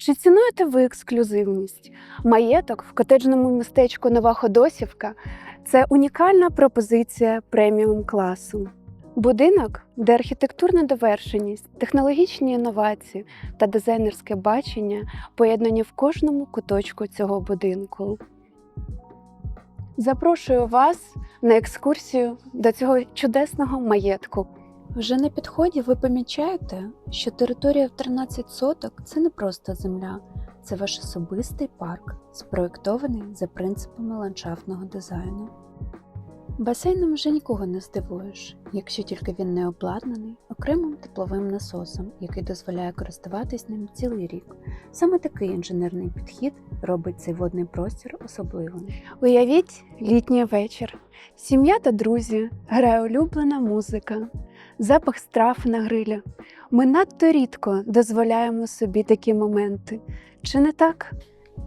Чи цінуєте ви ексклюзивність? Маєток в котеджному містечку Нова Ходосівка це унікальна пропозиція преміум класу. Будинок, де архітектурна довершеність, технологічні інновації та дизайнерське бачення поєднані в кожному куточку цього будинку. Запрошую вас на екскурсію до цього чудесного маєтку. Вже на підході ви помічаєте, що територія в 13 соток це не просто земля, це ваш особистий парк, спроєктований за принципами ландшафтного дизайну. Басейном вже нікого не здивуєш, якщо тільки він не обладнаний окремим тепловим насосом, який дозволяє користуватись ним цілий рік. Саме такий інженерний підхід робить цей водний простір особливим. Уявіть літній вечір. Сім'я та друзі, грає улюблена музика, запах страв на грилі. Ми надто рідко дозволяємо собі такі моменти. Чи не так?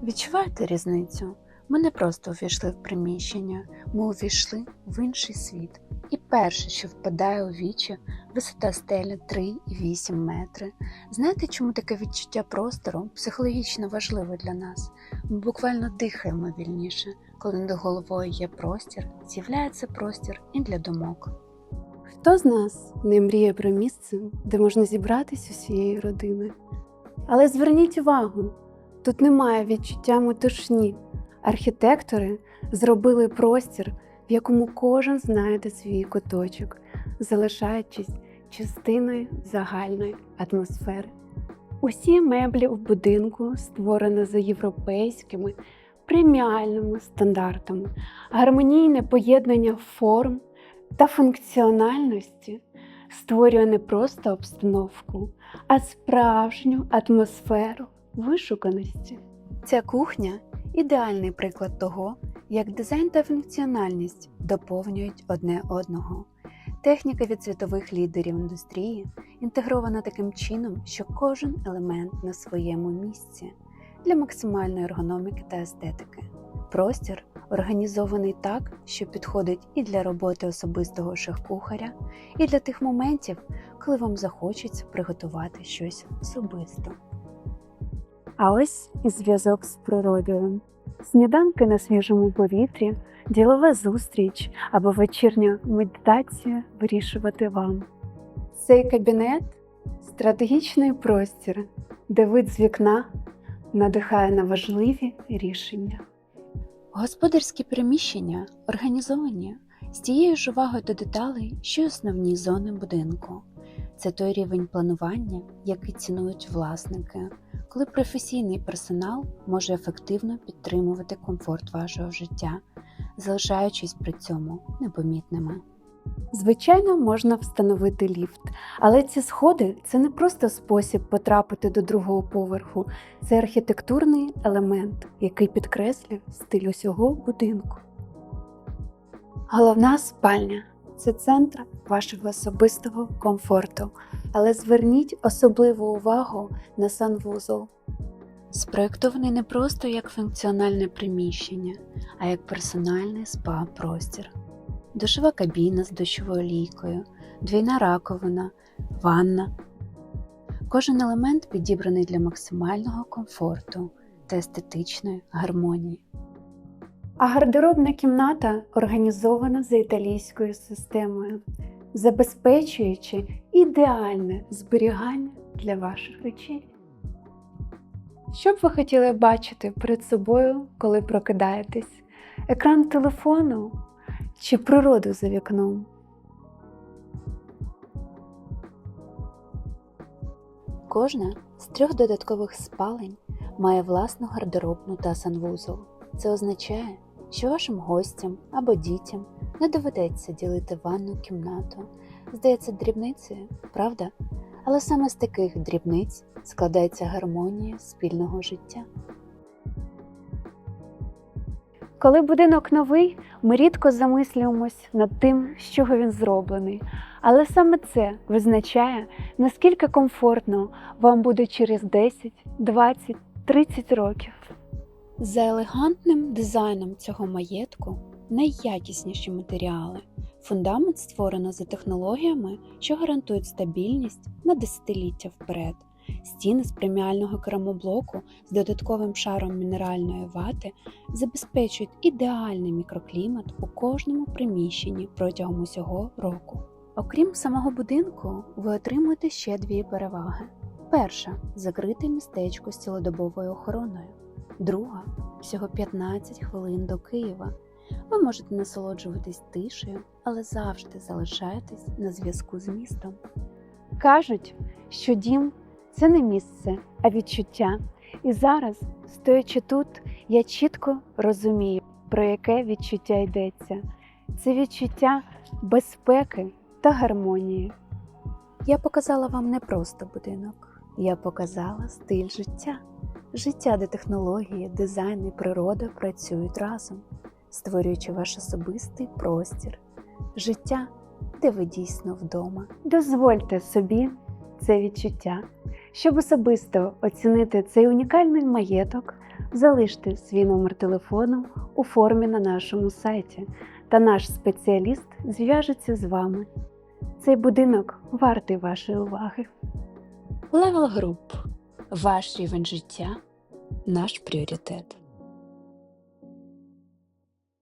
Відчуваєте різницю? Ми не просто увійшли в приміщення, ми увійшли в інший світ. І перше, що впадає у вічі, висота стеля 3,8 метри. Знаєте, чому таке відчуття простору психологічно важливе для нас? Ми буквально дихаємо вільніше, коли над головою є простір, з'являється простір і для думок. Хто з нас не мріє про місце, де можна зібратись усією родиною? Але зверніть увагу, тут немає відчуття метушні. Архітектори зробили простір, в якому кожен знайде свій куточок, залишаючись частиною загальної атмосфери. Усі меблі в будинку створені за європейськими преміальними стандартами, гармонійне поєднання форм та функціональності створює не просто обстановку, а справжню атмосферу вишуканості. Ця кухня ідеальний приклад того, як дизайн та функціональність доповнюють одне одного. Техніка від світових лідерів індустрії інтегрована таким чином, що кожен елемент на своєму місці для максимальної ергономіки та естетики. Простір організований так, що підходить і для роботи особистого шеф-кухаря, і для тих моментів, коли вам захочеться приготувати щось особисто. А ось і зв'язок з природою. Сніданки на свіжому повітрі, ділова зустріч або вечірня медитація вирішувати вам. Цей кабінет стратегічний простір, де вид з вікна надихає на важливі рішення. Господарські приміщення організовані з тією ж увагою до деталей, що й основні зони будинку. Це той рівень планування, який цінують власники, коли професійний персонал може ефективно підтримувати комфорт вашого життя, залишаючись при цьому непомітними. Звичайно, можна встановити ліфт, але ці сходи це не просто спосіб потрапити до другого поверху, це архітектурний елемент, який підкреслює стиль усього будинку. Головна спальня це центр вашого особистого комфорту, але зверніть особливу увагу на санвузол. Спроєктований не просто як функціональне приміщення, а як персональний спа-простір. Душова кабіна з душовою лійкою, двійна раковина, ванна. Кожен елемент підібраний для максимального комфорту та естетичної гармонії. А гардеробна кімната організована за італійською системою, забезпечуючи ідеальне зберігання для ваших речей. Що б ви хотіли бачити перед собою, коли прокидаєтесь? Екран телефону чи природу за вікном? Кожна з трьох додаткових спалень має власну гардеробну та санвузол. Це означає, що вашим гостям або дітям не доведеться ділити ванну кімнату. Здається, дрібницею, правда? Але саме з таких дрібниць складається гармонія спільного життя. Коли будинок новий, ми рідко замислюємось над тим, з чого він зроблений. Але саме це визначає, наскільки комфортно вам буде через 10, 20, 30 років. За елегантним дизайном цього маєтку найякісніші матеріали. Фундамент створено за технологіями, що гарантують стабільність на десятиліття вперед. Стіни з преміального керамоблоку з додатковим шаром мінеральної вати забезпечують ідеальний мікроклімат у кожному приміщенні протягом усього року. Окрім самого будинку, ви отримуєте ще дві переваги. Перша закрите містечко з цілодобовою охороною. Друга всього 15 хвилин до Києва. Ви можете насолоджуватись тишею, але завжди залишаєтесь на зв'язку з містом. Кажуть, що дім це не місце, а відчуття. І зараз, стоячи тут, я чітко розумію, про яке відчуття йдеться. Це відчуття безпеки та гармонії. Я показала вам не просто будинок, я показала стиль життя. Життя, де технології, дизайн і природа працюють разом, створюючи ваш особистий простір. Життя, де ви дійсно вдома. Дозвольте собі це відчуття. Щоб особисто оцінити цей унікальний маєток, залиште свій номер телефону у формі на нашому сайті, та наш спеціаліст зв'яжеться з вами. Цей будинок вартий вашої уваги. Level Group. Ваш рівень життя наш пріоритет.